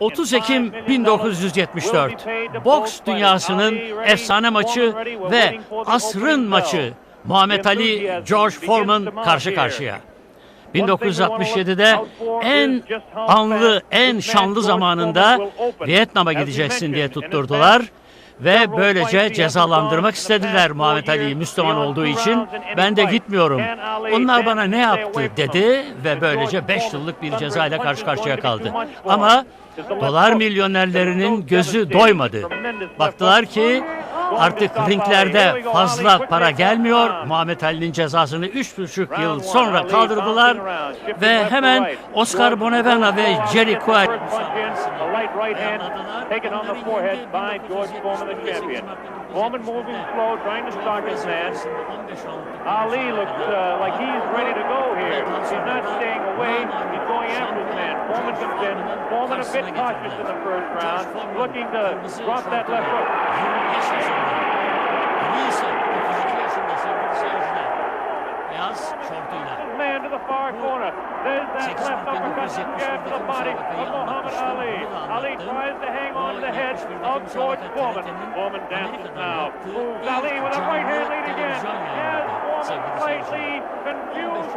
30 Ekim 1974. Boks dünyasının efsane maçı ve asrın maçı Muhammed Ali George Foreman karşı karşıya. 1967'de en anlı, en şanlı zamanında Vietnam'a gideceksin diye tutturdular ve böylece cezalandırmak istediler Muhammed Ali'yi Müslüman olduğu için. Ben de gitmiyorum. Onlar bana ne yaptı dedi ve böylece 5 yıllık bir ceza ile karşı karşıya kaldı. Ama dolar milyonerlerinin gözü doymadı. Baktılar ki artık ringlerde fazla para gelmiyor. Muhammed Ali'nin cezasını 3,5 yıl sonra kaldırdılar ve hemen Oscar Bonavena ve Jerry Quay Foreman moving slow, trying to stalk his man. Ali looks uh, like he's ready to go here. He's not staying away. He's going after his man. Foreman comes in. Foreman a bit cautious in the first round, looking to drop that left hook. Beyaz şortuyla. His man to the far corner. There's that left uppercut jab to the body of Muhammad Ali. Ali tries to hang on to the head of George Foreman. Foreman dances now. Moves Ali with a right hand lead again.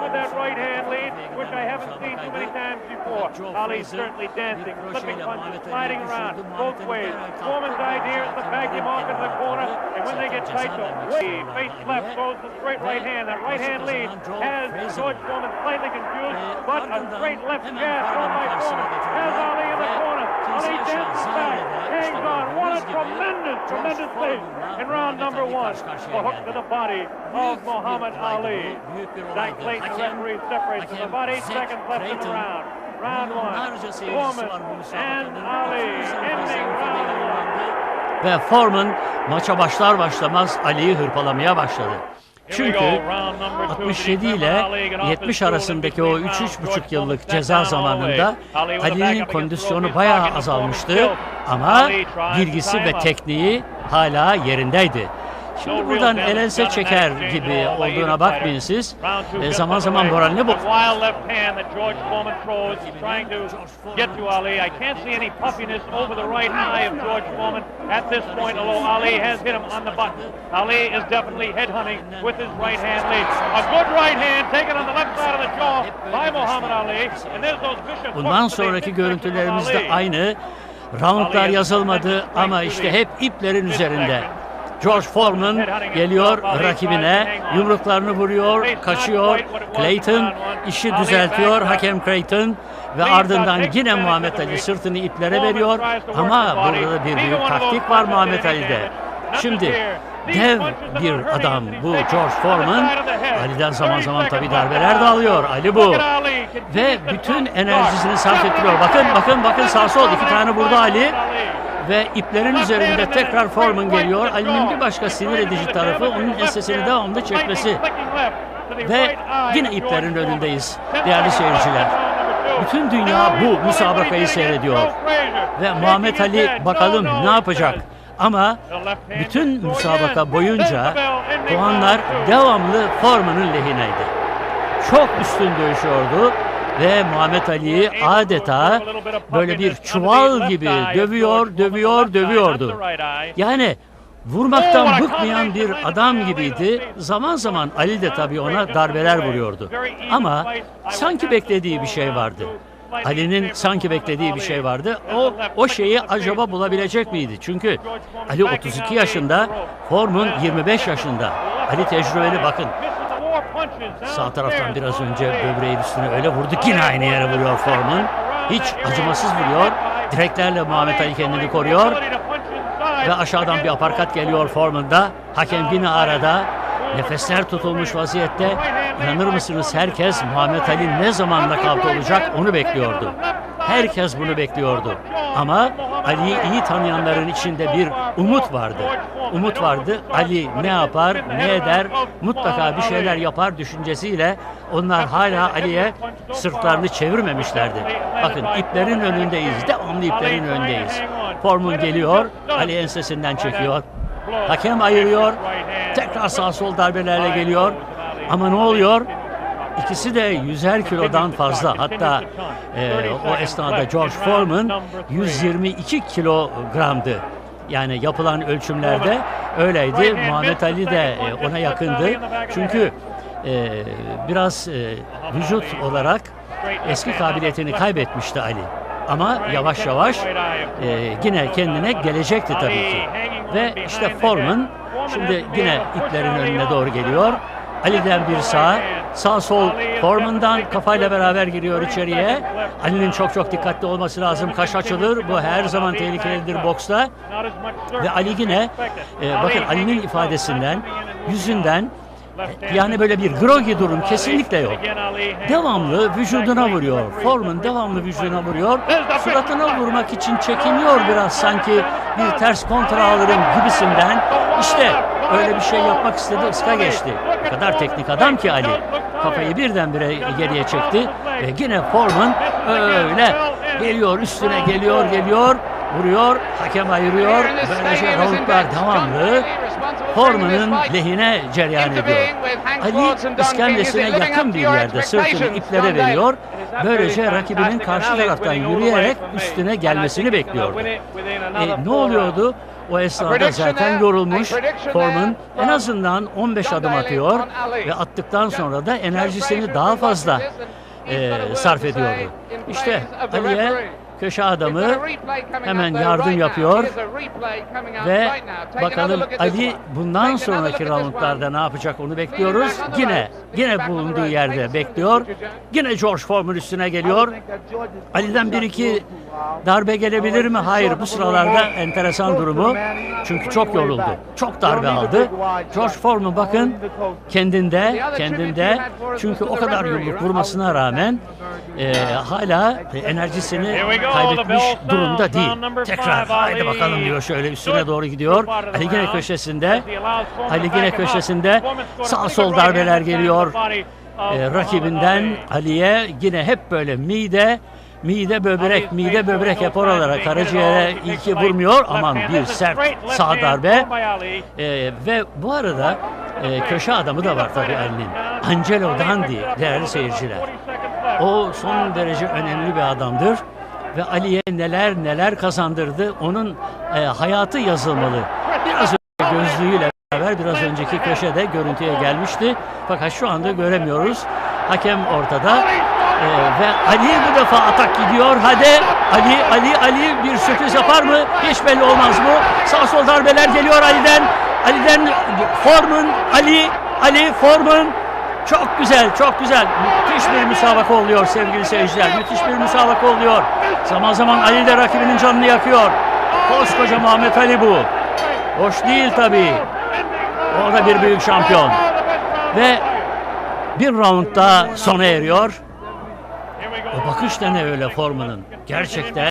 With that right hand lead, which I haven't seen too many times before. Ali certainly dancing, flipping punches, sliding around both ways. Foreman's idea is to bag him off in the corner, and when they get tight, to wave. Face left throws the straight right hand. That right hand lead has George Foreman slightly confused, but a straight left jab thrown by Foreman has Ali in the corner. Ali dances back, hangs on. What a tremendous, tremendous thing in round number one. A hook to the body of Muhammad Ali. Zach Clayton, the referee, separates them. About eight seconds left in the round. Round one. Foreman and Ali ending round one. Ve Foreman maça başlar başlamaz Ali'yi hırpalamaya başladı. Çünkü 67 ile 70 arasındaki o 3-3,5 yıllık ceza zamanında Ali'nin kondisyonu bayağı azalmıştı ama bilgisi ve tekniği hala yerindeydi. Şimdi buradan el ense çeker gibi olduğuna bakmayın siz. E, zaman zaman moralini bu. Bundan sonraki görüntülerimiz de aynı. Roundlar yazılmadı ama işte hep iplerin üzerinde. George Foreman geliyor rakibine, yumruklarını vuruyor, kaçıyor. Clayton işi düzeltiyor, hakem Clayton ve ardından yine Muhammed Ali sırtını iplere veriyor. Ama burada da bir büyük taktik var Muhammed Ali'de. Şimdi dev bir adam bu George Foreman. Ali'den zaman zaman tabii darbeler de alıyor. Ali bu. Ve bütün enerjisini sarf ettiriyor. Bakın bakın bakın sağ sol iki tane burada Ali. Ve iplerin üzerinde tekrar Foreman geliyor. Ali'nin bir başka sinir edici tarafı onun ensesini devamlı çekmesi. Ve yine iplerin önündeyiz değerli seyirciler. Bütün dünya bu müsabakayı seyrediyor. Ve Muhammed Ali bakalım ne yapacak. Ama bütün müsabaka boyunca puanlar devamlı Foreman'ın lehineydi. Çok üstün dövüşüyordu ve Muhammed Ali'yi adeta böyle bir çuval gibi dövüyor, dövüyor, dövüyordu. Yani vurmaktan bıkmayan bir adam gibiydi. Zaman zaman Ali de tabii ona darbeler vuruyordu. Ama sanki beklediği bir şey vardı. Ali'nin sanki beklediği bir şey vardı. O o şeyi acaba bulabilecek miydi? Çünkü Ali 32 yaşında, Foreman 25 yaşında. Ali tecrübeli bakın. Sağ taraftan biraz önce böbreğin üstüne öyle vurdu ki yine aynı yere vuruyor Foreman. Hiç acımasız vuruyor. Direklerle Muhammed Ali kendini koruyor. Ve aşağıdan bir aparkat geliyor Foreman'da. Hakem yine arada. Nefesler tutulmuş vaziyette. İnanır mısınız herkes Muhammed Ali ne zaman nakavt olacak onu bekliyordu. Herkes bunu bekliyordu. Ama Ali'yi iyi tanıyanların içinde bir umut vardı. Umut vardı. Ali ne yapar, ne eder, mutlaka bir şeyler yapar düşüncesiyle onlar hala Ali'ye sırtlarını çevirmemişlerdi. Bakın iplerin önündeyiz, devamlı iplerin önündeyiz. Foreman geliyor, Ali ensesinden çekiyor. Hakem ayırıyor, tekrar sağ sol darbelerle geliyor. Ama ne oluyor? İkisi de 100'er kilodan fazla. Hatta e, o esnada George Foreman 122 kilogramdı. Yani yapılan ölçümlerde öyleydi. Muhammed Ali de e, ona yakındı. Çünkü e, biraz e, vücut olarak eski kabiliyetini kaybetmişti Ali. Ama yavaş yavaş e, yine kendine gelecekti tabii ki. Ve işte Foreman şimdi yine iplerin önüne doğru geliyor. Ali'den bir sağ, sağ sol Foreman'dan kafayla beraber giriyor içeriye. Ali'nin çok çok dikkatli olması lazım. Kaş açılır. Bu her zaman tehlikelidir boksta. Ve Ali yine e, bakın Ali'nin ifadesinden, yüzünden e, yani böyle bir grogi durum kesinlikle yok. Devamlı vücuduna vuruyor. Foreman devamlı vücuduna vuruyor. Suratına vurmak için çekiniyor biraz sanki bir ters kontra alırım gibisinden. İşte öyle bir şey yapmak istedi ıska geçti. O kadar teknik adam ki Ali. Kafayı birdenbire geriye çekti. Ve yine Foreman öyle geliyor üstüne geliyor geliyor. Vuruyor, hakem ayırıyor. Böylece roundlar devamlı Foreman'ın lehine cereyan ediyor. Ali iskemlesine yakın bir yerde sırtını iplere veriyor. Böylece rakibinin karşı taraftan yürüyerek üstüne gelmesini bekliyordu. E, ne oluyordu? O esnada zaten yorulmuş Foreman en azından 15 adım atıyor ve attıktan sonra da enerjisini daha fazla e, sarf ediyordu. İşte Ali'ye köşe adamı hemen yardım yapıyor ve bakalım Ali bundan sonraki roundlarda ne yapacak onu bekliyoruz. Yine yine bulunduğu yerde bekliyor. Yine George Foreman üstüne geliyor. Ali'den bir iki darbe gelebilir mi? Hayır bu sıralarda enteresan durumu. Çünkü çok yoruldu. Çok darbe aldı. George Foreman bakın kendinde kendinde çünkü o kadar yumruk vurmasına rağmen e, hala enerjisini kaybetmiş durumda değil. Tekrar haydi bakalım diyor şöyle üstüne doğru gidiyor. Ali yine köşesinde. Ali yine köşesinde. Sağ sol darbeler geliyor. E, rakibinden Ali'ye yine hep böyle mide mide böbrek mide böbrek yapar olarak karaciğere ilki vurmuyor aman bir sert sağ darbe E, ve bu arada e, köşe adamı da var tabii Ali'nin Angelo Dandi değerli seyirciler o son derece önemli bir adamdır ve Ali'ye neler neler kazandırdı. Onun e, hayatı yazılmalı. Biraz önce gözlüğüyle beraber biraz önceki köşede görüntüye gelmişti. Fakat şu anda göremiyoruz. Hakem ortada. E, ve Ali bu defa atak gidiyor. Hadi Ali, Ali, Ali bir sürpriz yapar mı? Hiç belli olmaz bu. Sağ sol darbeler geliyor Ali'den. Ali'den Forman, Ali, Ali, Forman, çok güzel, çok güzel. Müthiş bir müsabaka oluyor sevgili seyirciler. Müthiş bir müsabaka oluyor. Zaman zaman Ali de rakibinin canını yakıyor. Koskoca Muhammed Ali bu. Hoş değil tabii. O da bir büyük şampiyon. Ve bir round daha sona eriyor. O bakış da ne öyle formunun. Gerçekten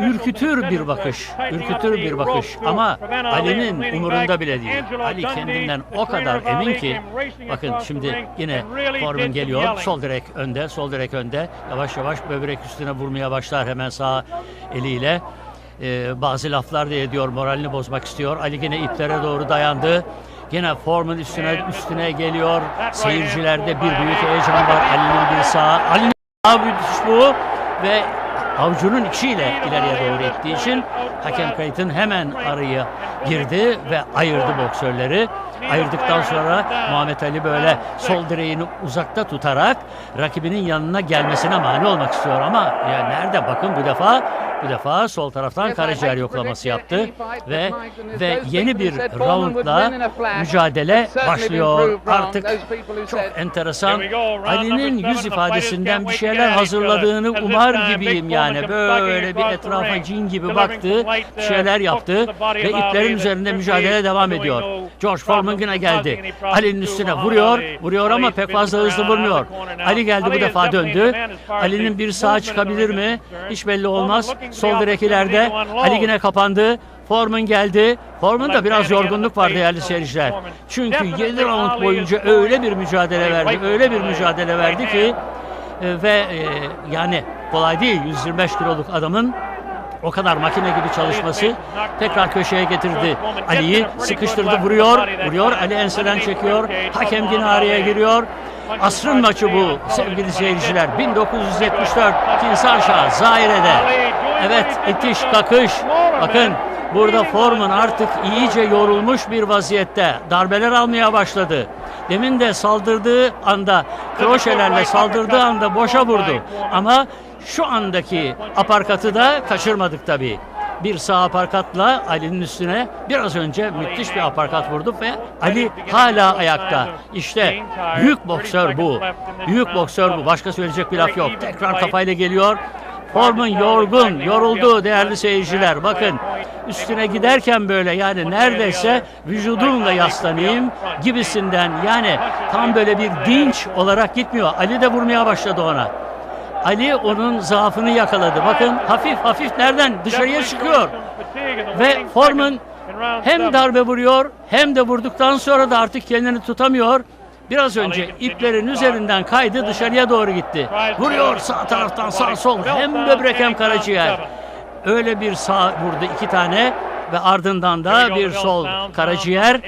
ürkütür bir bakış, ürkütür bir bakış ama Ali'nin umurunda bile değil. Ali kendinden o kadar emin ki, bakın şimdi yine Foreman geliyor, sol direk önde, sol direk önde, yavaş yavaş böbrek üstüne vurmaya başlar hemen sağ eliyle. Ee, bazı laflar da ediyor, moralini bozmak istiyor. Ali yine iplere doğru dayandı. Yine Foreman üstüne üstüne geliyor. Seyircilerde bir büyük heyecan var. Ali'nin bir sağ, Ali'nin sağ müthiş bu ve avucunun içiyle ileriye doğru ettiği için hakem kayıtın hemen araya girdi ve ayırdı boksörleri. Ayırdıktan sonra Muhammed Ali böyle sol direğini uzakta tutarak rakibinin yanına gelmesine mani olmak istiyor ama ya nerede bakın bu defa bu defa sol taraftan karaciğer yoklaması yaptı ve ve yeni bir roundla mücadele başlıyor. Artık çok enteresan. Ali'nin yüz ifadesinden bir şeyler hazırladığını umar gibiyim yani. Böyle bir etrafa cin gibi baktı, bir şeyler yaptı ve iplerin üzerinde mücadele devam ediyor. George Foreman yine geldi. Ali'nin üstüne vuruyor, vuruyor ama pek fazla hızlı vurmuyor. Ali geldi bu defa döndü. Ali'nin bir sağa çıkabilir mi? Hiç belli olmaz. Sol direk ileride. Ali yine kapandı. Foreman geldi. Foreman'da biraz yorgunluk var değerli seyirciler. Çünkü 7 round boyunca öyle bir mücadele verdi, öyle bir mücadele verdi ki e, ve e, yani kolay değil 125 kiloluk adamın o kadar makine gibi çalışması tekrar köşeye getirdi. Ali'yi sıkıştırdı vuruyor. Vuruyor. Ali enseden çekiyor. Hakem yine araya giriyor. Asrın maçı bu sevgili seyirciler. 1974 Kinshasa, Zaire'de. Evet itiş kakış. Bakın burada Foreman artık iyice yorulmuş bir vaziyette. Darbeler almaya başladı. Demin de saldırdığı anda, kroşelerle saldırdığı anda boşa vurdu. Ama şu andaki aparkatı da kaçırmadık tabii. Bir sağ aparkatla Ali'nin üstüne biraz önce müthiş bir aparkat vurdu ve Ali hala ayakta. İşte büyük boksör bu. Büyük boksör bu. Başka söyleyecek bir laf yok. Tekrar kafayla geliyor. Foreman yorgun, yoruldu değerli seyirciler. Bakın üstüne giderken böyle yani neredeyse vücudumla yaslanayım gibisinden yani tam böyle bir dinç olarak gitmiyor. Ali de vurmaya başladı ona. Ali onun zaafını yakaladı. Bakın hafif hafif nereden dışarıya çıkıyor. Ve Foreman hem darbe vuruyor hem de vurduktan sonra da artık kendini tutamıyor. Biraz önce iplerin üzerinden kaydı dışarıya doğru gitti. Vuruyor sağ taraftan sağ sol hem böbrek hem karaciğer. Öyle bir sağ vurdu iki tane ve ardından da bir sol karaciğer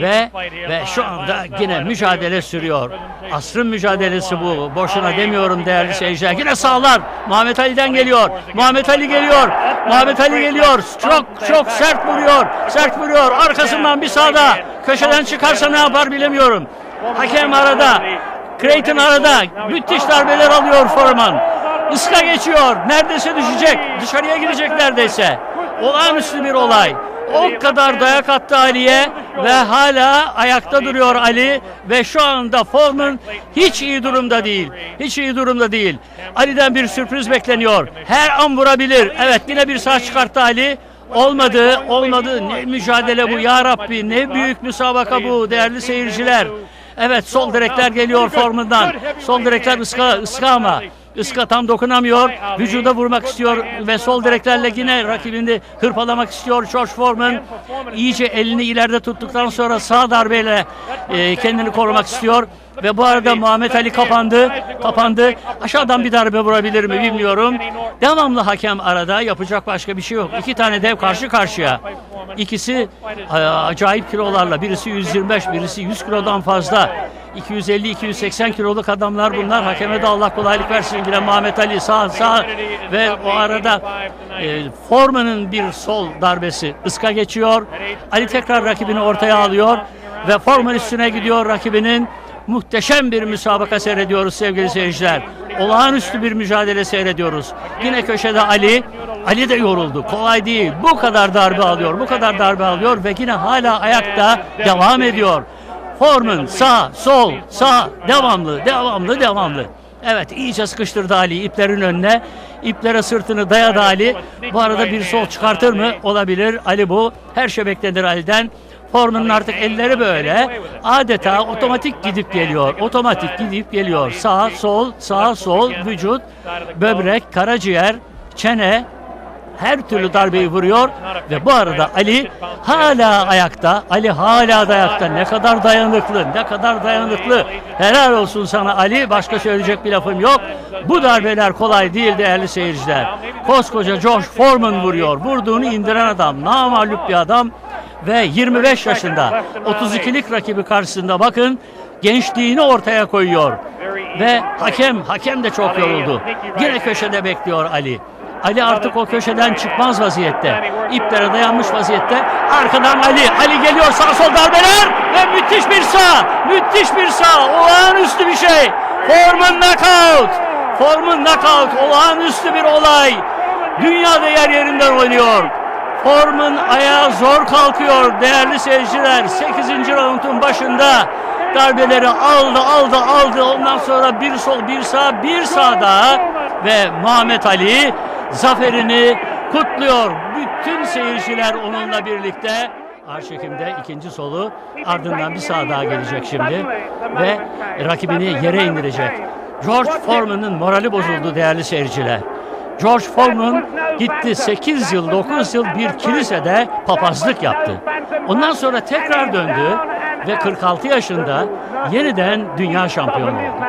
ve ve şu anda yine mücadele sürüyor. Asrın mücadelesi bu. Boşuna demiyorum değerli seyirciler. Yine sağlar. Muhammed Ali'den geliyor. Muhammed Ali geliyor. Muhammed Ali geliyor. Çok çok sert vuruyor. Sert vuruyor. Arkasından bir sağda. Köşeden çıkarsa ne yapar bilemiyorum. Hakem arada. Creighton arada. Müthiş darbeler alıyor Foreman. Iska geçiyor. Neredeyse düşecek. Dışarıya gidecek neredeyse. Olağanüstü bir olay. O kadar dayak attı Ali'ye ve hala ayakta duruyor Ali ve şu anda Foreman hiç iyi durumda değil. Hiç iyi durumda değil. Ali'den bir sürpriz bekleniyor. Her an vurabilir. Evet yine bir sağ çıkarttı Ali. Olmadı, olmadı. Ne mücadele bu ya Rabbi. Ne büyük müsabaka bu değerli seyirciler. Evet sol direkler geliyor Foreman'dan. Sol direkler ıska, ıska ama. Iska tam dokunamıyor. Vücuda vurmak istiyor ve sol direklerle yine rakibini hırpalamak istiyor. George Foreman iyice elini ileride tuttuktan sonra sağ darbeyle e, kendini korumak istiyor. Ve bu arada Muhammed Ali kapandı. Kapandı. Aşağıdan bir darbe vurabilir mi bilmiyorum. Devamlı hakem arada. Yapacak başka bir şey yok. İki tane dev karşı karşıya. İkisi acayip kilolarla. Birisi 125, birisi 100 kilodan fazla. 250-280 kiloluk adamlar bunlar. Hakeme de Allah kolaylık versin. Yine Muhammed Ali sağ sağ ve o arada e, Foreman'ın bir sol darbesi ıska geçiyor. Ali tekrar rakibini ortaya alıyor ve Foreman üstüne gidiyor rakibinin. Muhteşem bir müsabaka seyrediyoruz sevgili seyirciler. Olağanüstü bir mücadele seyrediyoruz. Yine köşede Ali. Ali de yoruldu. Kolay değil. Bu kadar darbe alıyor. Bu kadar darbe alıyor ve yine hala ayakta devam ediyor. Foreman sağ, sol, sağ, devamlı, devamlı, devamlı. Evet iyice sıkıştırdı Ali iplerin önüne. İplere sırtını dayadı Ali. Bu arada bir sol çıkartır mı? Olabilir. Ali bu. Her şey beklenir Ali'den. Foreman'ın artık elleri böyle. Adeta otomatik gidip geliyor. Otomatik gidip geliyor. Sağ, sol, sağ, sol, vücut, böbrek, karaciğer, çene, her türlü darbeyi vuruyor ve bu arada Ali hala ayakta. Ali hala da ayakta. Ne kadar dayanıklı, ne kadar dayanıklı. Helal olsun sana Ali. Başka söyleyecek bir lafım yok. Bu darbeler kolay değil değerli seyirciler. Koskoca George Foreman vuruyor. Vurduğunu indiren adam. Namalup bir adam ve 25 yaşında 32'lik rakibi karşısında bakın gençliğini ortaya koyuyor. Ve hakem, hakem de çok yoruldu. Yine köşede bekliyor Ali. Ali artık o köşeden çıkmaz vaziyette. İplere dayanmış vaziyette. Arkadan Ali. Ali geliyor sağ sol darbeler ve müthiş bir sağ. Müthiş bir sağ. Olağanüstü bir şey. Foreman knockout. Foreman knockout. Olağanüstü bir olay. Dünyada yer yerinden oynuyor. Foreman ayağa zor kalkıyor değerli seyirciler. 8. raundun başında darbeleri aldı aldı aldı. Ondan sonra bir sol bir sağ bir sağ daha ve Muhammed Ali zaferini kutluyor. Bütün seyirciler onunla birlikte. Arşekim'de ikinci solu ardından bir sağ daha gelecek şimdi ve rakibini yere indirecek. George Foreman'ın morali bozuldu değerli seyirciler. George Foreman gitti 8 yıl 9 yıl bir kilisede papazlık yaptı. Ondan sonra tekrar döndü ve 46 yaşında yeniden dünya şampiyonu oldu.